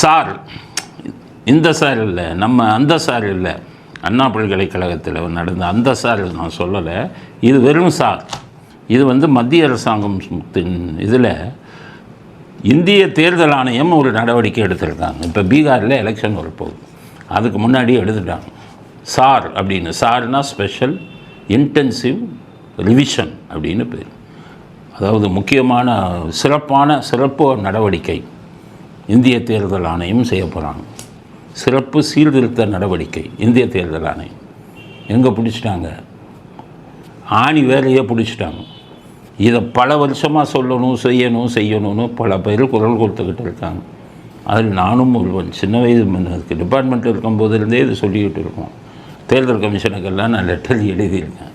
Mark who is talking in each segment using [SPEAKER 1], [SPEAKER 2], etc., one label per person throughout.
[SPEAKER 1] Sir இந்த sir இல்லை நம்ம அந்த சார் இல்லை. அண்ணா பல்கலைக்கழகத்தில் நடந்த அந்த சார் நான் சொல்லலை. இது வெறும் சார். இது வந்து மத்திய அரசாங்கத்தின் இதில் இந்திய தேர்தல் ஆணையம் ஒரு நடவடிக்கை எடுத்திருக்காங்க. இப்போ பீகாரில் எலெக்ஷன் வரப்போகுது. அதுக்கு முன்னாடி எடுத்துட்டாங்க. சார் அப்படின்னு சார்னால் ஸ்பெஷல் இன்டென்சிவ் ரிவிஷன் அப்படின்னு பேர். அதாவது முக்கியமான சிறப்பான சிறப்பு நடவடிக்கை. இந்திய தேர்தல் ஆணையம் செய்ய போகிறாங்க சிறப்பு சீர்திருத்த நடவடிக்கை இந்திய தேர்தல் ஆணையம். எங்கே பிடிச்சிட்டாங்க? ஆணி வேலையே பிடிச்சிட்டாங்க. இதை பல வருஷமாக சொல்லணும் செய்யணும் செய்யணும்னு பல பேர் குரல் கொடுத்துக்கிட்டு இருக்காங்க. அதில் நானும் ஒருவன் சின்ன வயது டிபார்ட்மெண்ட்டில் இருக்கும்போதுலேருந்தே இது சொல்லிக்கிட்டு இருக்கோம். தேர்தல் கமிஷனுக்கெல்லாம் நான் லெட்டர் எழுதியிருக்கேன்.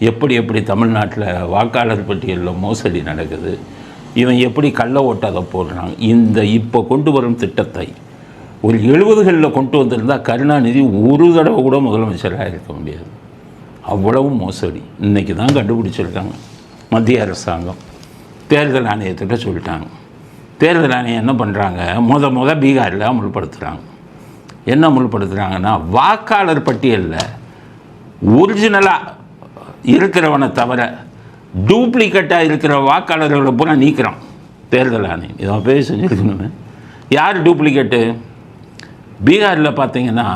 [SPEAKER 1] எப்படி எப்படி தமிழ்நாட்டில் வாக்காளர் பட்டியலில் மோசடி நடக்குது இவன் எப்படி கள்ள ஓட்டாத போடுறான் இந்த இப்போ கொண்டு வரும் திட்டத்தை ஒரு எழுபதுகளில் கொண்டு வந்திருந்தால் கருணாநிதி ஒரு தடவை கூட முதலமைச்சராக இருக்க முடியாது. அவ்வளவு மோசடி. இன்றைக்கி தான் கண்டுபிடிச்சிருக்காங்க. மத்திய அரசாங்கம். தேர்தல் ஆணையத்திட்ட சொல்லிட்டாங்க. தேர்தல் ஆணையம் என்ன பண்ணுறாங்க முத முத பீகாரில் அமுல்படுத்துகிறாங்க என்ன அமுல்படுத்துகிறாங்கன்னா வாக்காளர் பட்டியலில் ஒரிஜினலாக இருக்கிறவனை தவிர டூப்ளிகேட்டாக இருக்கிற வாக்காளர்களை பூரா நீக்கிறான். தேர்தல் ஆணையம். இதை பேர் செஞ்சுருக்கணுமே. யார் டூப்ளிகேட்டு? பீகாரில் பார்த்தீங்கன்னா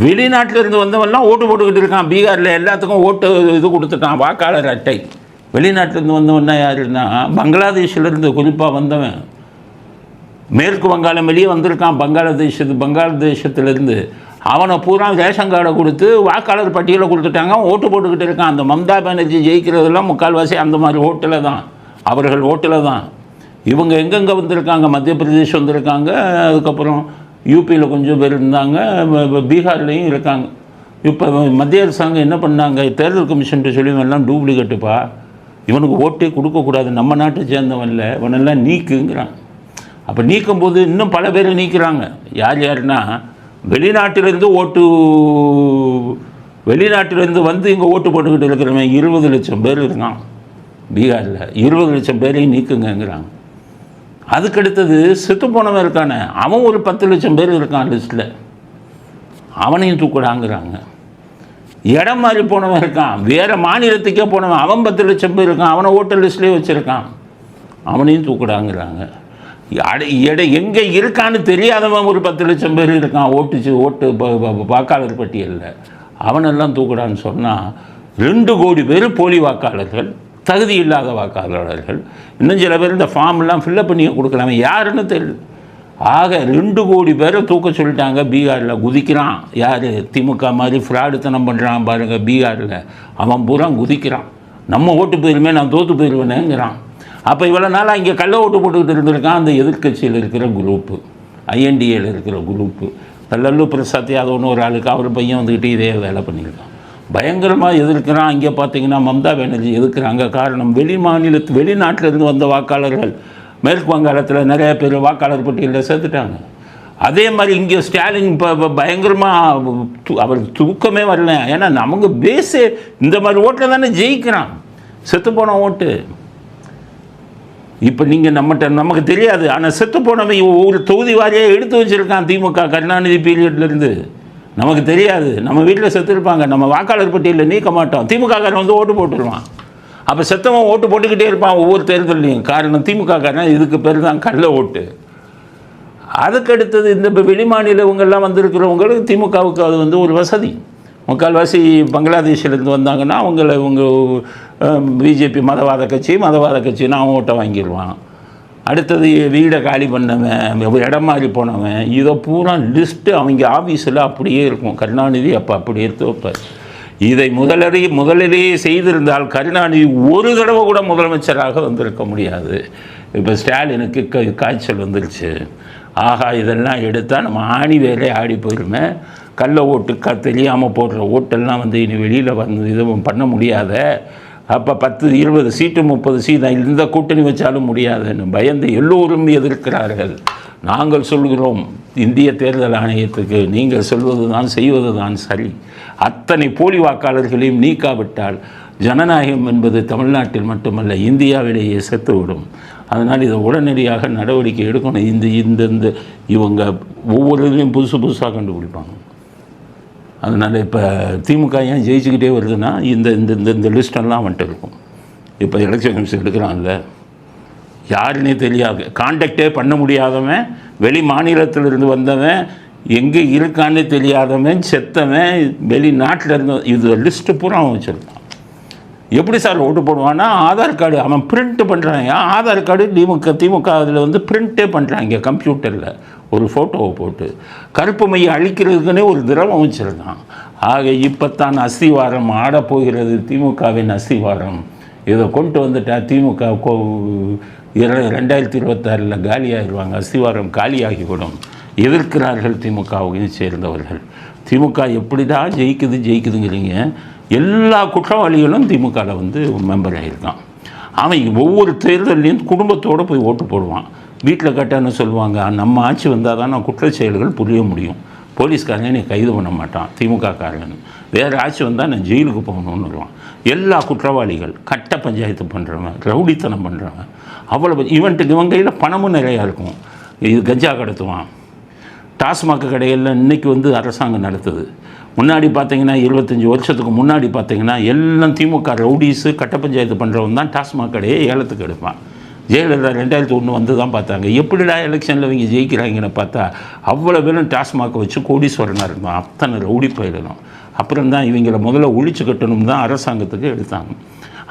[SPEAKER 1] வெளிநாட்டிலேருந்து வந்தவன்லாம் ஓட்டு போட்டுக்கிட்டு இருக்கான். பீகாரில் எல்லாத்துக்கும் ஓட்டு இது கொடுத்துட்டான் வாக்காளர் அட்டை. வெளிநாட்டிலேருந்து வந்தவன்னா யாருன்னா பங்களாதேஷ்லேருந்து குறிப்பாக வந்தவன். மேற்கு வங்காளம் வெளியே வந்திருக்கான். பங்களாதேஷத்து பங்களாதேஷத்துலேருந்து அவனை பூரா ரேஷன் கார்டை கொடுத்து வாக்காளர் பட்டியலை கொடுத்துட்டாங்க. ஓட்டு போட்டுக்கிட்டு இருக்கான். அந்த மம்தா பானர்ஜி ஜெயிக்கிறதெல்லாம் முக்கால்வாசி அந்த மாதிரி ஓட்டில் தான். அவர்கள் ஓட்டில் தான். இவங்க எங்கெங்கே வந்திருக்காங்க? மத்திய பிரதேஷ் வந்திருக்காங்க. அதுக்கப்புறம் யூபியில் கொஞ்சம் பேர் இருந்தாங்க. பீகார்லேயும் இருக்காங்க. இப்போ மத்திய அரசாங்கம் என்ன பண்ணாங்க? தேர்தல் கமிஷன்ட்டு சொல்லி எல்லாம் டூப்ளிகேட்டுப்பா. இவனுக்கு ஓட்டே கொடுக்கக்கூடாது நம்ம நாட்டை சேர்ந்தவன்ல இவனெல்லாம் நீக்குங்கிறான். அப்போ நீக்கும்போது இன்னும் பல பேர் நீக்கிறாங்க. யார் யாருன்னா வெளிநாட்டிலேருந்து ஓட்டு வெளிநாட்டிலேருந்து வந்து இங்கே ஓட்டு போட்டுக்கிட்டு இருக்கிறவன் இருபது லட்சம் பேர் இருக்கான். பீகாரில் இருபது லட்சம் பேரையும் நீக்குங்கிறாங்க அதுக்கடுத்தது செத்து போனவன் இருக்கானே அவன் ஒரு பத்து லட்சம் பேர் இருக்கான் லிஸ்ட்டில் அவனையும் தூக்குடாங்கிறாங்க இடம் மாறி போனவன் இருக்கான் வேறு மாநிலத்துக்கே போனவன் அவன் பத்து லட்சம் பேர் இருக்கான் அவனை ஓட்டர் லிஸ்ட்லேயே வச்சுருக்கான். அவனையும் தூக்குடாங்கிறாங்க. எடை எங்கே இருக்கான்னு தெரியாதவன் ஒரு பத்து லட்சம் பேர் இருக்கான். ஓட்டுச்சு ஓட்டு வாக்காளர் பட்டியலில். அவனெல்லாம் தூக்குடான்னு சொன்னால் ரெண்டு கோடி பேர் போலி வாக்காளர்கள் தகுதி இல்லாத வாக்காளர்கள். இன்னும் சில பேர் இந்த ஃபார்ம்லாம் ஃபில்லப் பண்ணி கொடுக்கலாமே யாருன்னு தெரியல. ஆக ரெண்டு கோடி பேரை தூக்க சொல்லிட்டாங்க பீகாரில். குதிக்கிறான். யார்? திமுக மாதிரி ஃப்ராடுத்தனம் பண்ணுறான் பாருங்கள் பீகாரில். அவன் பூரா குதிக்கிறான். நம்ம ஓட்டு போயிருமே நான் தோற்று போயிடுவேனேங்கிறான் அப்போ இவ்வளோ நாளாக இங்கே கள்ள ஓட்டு போட்டுக்கிட்டு இருந்திருக்கான். அந்த எதிர்க்கட்சியில் இருக்கிற குரூப்பு ஐஎன்டிஏல இருக்கிற குரூப்பு லல்லு பிரசாத் யாதவ்னு ஒரு ஆளுக்கு அவர் பையன் வந்துக்கிட்டு இதே வேலை பண்ணியிருக்கான். பயங்கரமாக எதிர்க்கிறான். இங்கே பார்த்தீங்கன்னா மம்தா பானர்ஜி எதிர்க்கிறாங்க காரணம் வெளி மாநிலத்து வெளிநாட்டிலேருந்து வந்த வாக்காளர்கள். மேற்கு வங்காளத்தில் நிறைய பேர் வாக்காளர் பட்டியலில் சேர்த்துட்டாங்க. அதே மாதிரி இங்கே ஸ்டாலின் இப்போ பயங்கரமாக அவர் தூக்கமே வரல. ஏன்னா நமக்கு பேஸு இந்த மாதிரி ஓட்டில் தானே ஜெயிக்கிறான். செத்து போன ஓட்டு. இப்போ நீங்கள் நம்மகிட்ட நமக்கு தெரியாது. ஆனால் செத்து போனவன் ஒரு தொகுதி வாரியாக எடுத்து வச்சுருக்கான் திமுக கருணாநிதி பீரியட்லேருந்து நமக்கு தெரியாது. நம்ம வீட்டில் செத்துருப்பாங்க நம்ம வாக்காளர் பட்டியலில் நீக்க மாட்டோம். திமுகக்காரன் வந்து ஓட்டு போட்டுருவான். அப்போ செத்தவன் ஓட்டு போட்டுக்கிட்டே இருப்பான் ஒவ்வொரு தேர்தல்லையும். காரணம் திமுககாரன் இதுக்கு பேர் தான் கள்ள ஓட்டு. அதுக்கு அடுத்தது இந்த வெளிமாநில இவங்கெல்லாம் வந்திருக்கிறவங்களுக்கு திமுகவுக்கு அது வந்து ஒரு வசதி. முக்கால்வாசி பங்களாதேஷிலேருந்து வந்தாங்கன்னா அவங்கள இவங்க பிஜேபி மதவாத கட்சி மதவாத கட்சின்னு அவன் ஓட்டை வாங்கிடுவான். அடுத்தது வீடை காலி பண்ணவன் இடம் மாறி போனவன் இதை பூரா லிஸ்ட்டு அவங்க ஆஃபீஸில் அப்படியே இருக்கும். கருணாநிதி அப்போ அப்படியே எடுத்து வைப்பார். இதை முதலறி முதலிலேயே செய்திருந்தால் கருணாநிதி ஒரு தடவை கூட முதலமைச்சராக வந்திருக்க முடியாது. இப்போ ஸ்டாலினுக்கு க காய்ச்சல் வந்துருச்சு. ஆகா இதெல்லாம் எடுத்தால் நம்ம ஆணி வேலை ஆடி போயிருமே. கள்ள ஓட்டு க தெரியாமல் போடுற ஓட்டெல்லாம் வந்து இனி வெளியில் வந்து இதுவும் பண்ண முடியாத. அப்போ பத்து இருபது சீட்டு முப்பது சீட்டு இந்த கூட்டணி வச்சாலும் முடியாதுன்னு பயந்து எல்லோரும் எதிர்க்கிறார்கள். நாங்கள் சொல்கிறோம் இந்திய தேர்தல் ஆணையத்துக்கு நீங்கள் சொல்வது தான் செய்வது தான் சரி. அத்தனை போலி வாக்காளர்களையும் நீக்காவிட்டால் ஜனநாயகம் என்பது தமிழ்நாட்டில் மட்டுமல்ல இந்தியாவிலேயே செத்துவிடும். அதனால் இதை உடனடியாக நடவடிக்கை எடுக்கணும். இந்த இந்த இவங்க ஒவ்வொருலையும் புதுசு புதுசாக கண்டுபிடிப்பாங்க. அதனால் இப்போ திமுக ஏன் ஜெயிச்சுக்கிட்டே வருதுன்னா இந்த இந்த இந்த இந்த லிஸ்டெல்லாம் வந்துட்டு இருக்கும். இப்போ எலெக்ஷன் கமிஷன் எடுக்கிறான்ல. யாருன்னே தெரியாது. காண்டக்டே பண்ண முடியாதவன் வெளி மாநிலத்திலிருந்து வந்தவன் எங்கே இருக்கான்னு தெரியாதவன் செத்தவன் வெளிநாட்டில் இருந்த இது லிஸ்ட்டு பூரா அவன் வச்சுருக்கான். எப்படி சார் ஓட்டு போடுவான்னா ஆதார் கார்டு அவன் பிரிண்ட்டு பண்ணுறாங்க ஆதார் கார்டு திமுக திமுக அதில் வந்து பிரிண்ட்டே பண்ணுறாங்க கம்ப்யூட்டரில் ஒரு ஃபோட்டோவை போட்டு கருப்பு மையை அழிக்கிறதுக்குன்னே ஒரு திரவம் வச்சுருக்கான் ஆக இப்போ தான் அஸ்திவாரம் ஆடப்போகிறது திமுகவின் அஸ்திவாரம். இதை கொண்டு வந்துட்டா திமுக கோ ரெண்டாயிரத்தி இருபத்தாறில் காலியாகிடுவாங்க அஸ்திவாரம் காலியாகிவிடும். எதிர்க்கிறார்கள் திமுகவையும் சேர்ந்தவர்கள். திமுக எப்படி தான் ஜெயிக்குது ஜெயிக்குதுங்கிறீங்க. எல்லா குற்றவாளிகளும் திமுகவில் வந்து மெம்பர் ஆகியிருக்கான் அவன் ஒவ்வொரு தேர்தல்லையும் குடும்பத்தோடு போய் ஓட்டு போடுவான். வீட்டில் கட்டன்னு சொல்லுவாங்க நம்ம ஆட்சி வந்தால் தான் நான் குற்ற செயல்கள் புரிய முடியும். போலீஸ்காரங்க என்னை கைது பண்ண மாட்டான் திமுக காரங்கன்னு வேறு ஆட்சி வந்தால் நான் ஜெயிலுக்கு போகணும்னு சொல்லுவான் எல்லா குற்றவாளிகள் கட்ட பஞ்சாயத்து பண்ணுறவன் ரவுடித்தனம் பண்ணுறவன் அவ்வளோ இவன்ட்டுக்கு இவன் கையில் பணமும் நிறையா இருக்கும். இது கஞ்சா கடத்துவான். டாஸ்மாக் கடைகளில் இன்றைக்கி வந்து அரசாங்கம் நடத்துது. முன்னாடி பார்த்தீங்கன்னா இருபத்தஞ்சி வருஷத்துக்கு முன்னாடி பார்த்தீங்கன்னா எல்லாம் திமுக ரவுடிஸு கட்ட பஞ்சாயத்து பண்ணுறவன் தான் டாஸ்மாக் கடையை ஏலத்துக்கு எடுப்பான். ஜெயலலிதா ரெண்டாயிரத்தி ஒன்று வந்து தான் பார்த்தாங்க. எப்படிடா எலெக்ஷனில் இவங்க ஜெயிக்கிறாங்கன்னு பார்த்தா அவ்வளோ பேரும் டாஸ்மாக் வச்சு கோடீஸ்வரனாக இருக்கும் அத்தனை ரவுடி பயிரணும் அப்புறம் தான் இவங்கள முதல்ல ஒழிச்சு கட்டணும் தான் அரசாங்கத்துக்கு எடுத்தாங்க.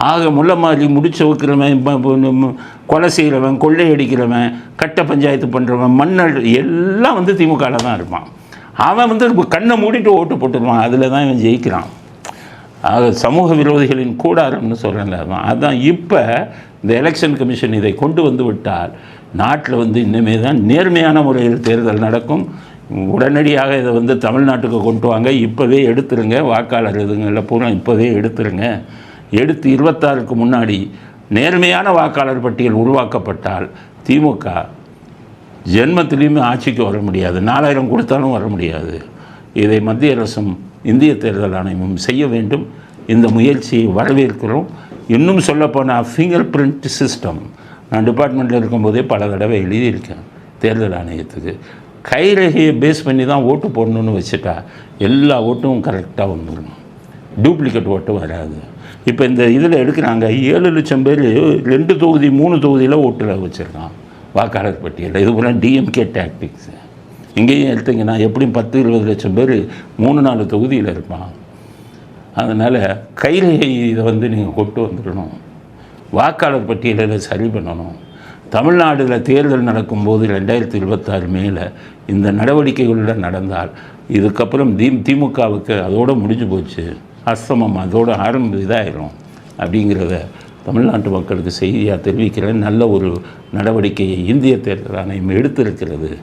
[SPEAKER 1] ஆக முல்லை மாதிரி முடிச்சு வைக்கிறவன் கொலை செய்கிறவன் கொள்ளையடிக்கிறவன் கட்ட பஞ்சாயத்து பண்ணுறவன் மண்ணல் எல்லாம் வந்து திமுகவில் தான் இருப்பான். அவன் வந்து கண்ணை மூடிட்டு ஓட்டு போட்டுருவான். அதில் தான் இவன் ஜெயிக்கிறான். ஆக சமூக விரோதிகளின் கூடாரம்னு சொல்கிறேன் அதான் அதான். இப்போ இந்த எலெக்ஷன் கமிஷன் இதை கொண்டு வந்து விட்டால் நாட்டில் வந்து இன்னுமே தான் நேர்மையான முறையில் தேர்தல் நடக்கும். உடனடியாக இதை வந்து தமிழ்நாட்டுக்கு கொண்டு வாங்க. இப்போவே எடுத்துருங்க. வாக்காளர் இதுங்களில் பூரா இப்போவே எடுத்துருங்க. எடுத்து இருபத்தாறுக்கு முன்னாடி நேர்மையான வாக்காளர் பட்டியல் உருவாக்கப்பட்டால் திமுக ஜென்மத்திலையுமே ஆட்சிக்கு வர முடியாது. நாலாயிரம் கொடுத்தாலும் வர முடியாது. இதை மத்திய அரசும் இந்திய தேர்தல் ஆணையமும் செய்ய வேண்டும். இந்த முயற்சியை வரவேற்கிறோம். இன்னும் சொல்லப்போனால் ஃபிங்கர் பிரிண்ட் சிஸ்டம் நான் டிபார்ட்மெண்ட்டில் இருக்கும்போதே பல தடவை எழுதியிருக்கேன் தேர்தல் ஆணையத்துக்கு. கைரேகையை பேஸ் பண்ணி தான் ஓட்டு போடணும்னு வச்சுட்டா எல்லா ஓட்டும் கரெக்டாக வந்துடணும் டூப்ளிகேட் ஓட்டு வராது. இப்போ இந்த இதில் எடுக்கிறாங்க ஏழு லட்சம் பேர் ரெண்டு தொகுதி மூணு தொகுதியில் ஓட்டில் வச்சுருக்கான். வாக்காளர் பட்டியலில் இது பூரா டிஎம்கே டாக்டிக்ஸு இங்கேயும் எடுத்தீங்கன்னா எப்படியும் பத்து இருபது லட்சம் பேர் மூணு நாலு தொகுதியில் இருப்பான். அதனால் கைரேகை இதை வந்து நீங்கள் கொண்டு வந்துடணும். வாக்காளர் பட்டியலில் சரி பண்ணணும். தமிழ்நாட்டில் தேர்தல் நடக்கும்போது ரெண்டாயிரத்தி இருபத்தாறு மேலே இந்த நடவடிக்கைகளில் நடந்தால் இதுக்கப்புறம் தி திமுகவுக்கு அதோடு முடிஞ்சு போச்சு. அஸ்தமம் அதோட ஆரம்ப இதாயிரும். அப்படிங்கிறத தமிழ்நாட்டு மக்களுக்கு செய்தியாக தெரிவிக்கிறேன். நல்ல ஒரு நடவடிக்கையை இந்திய தேர்தல் ஆணையம் எடுத்திருக்கிறது.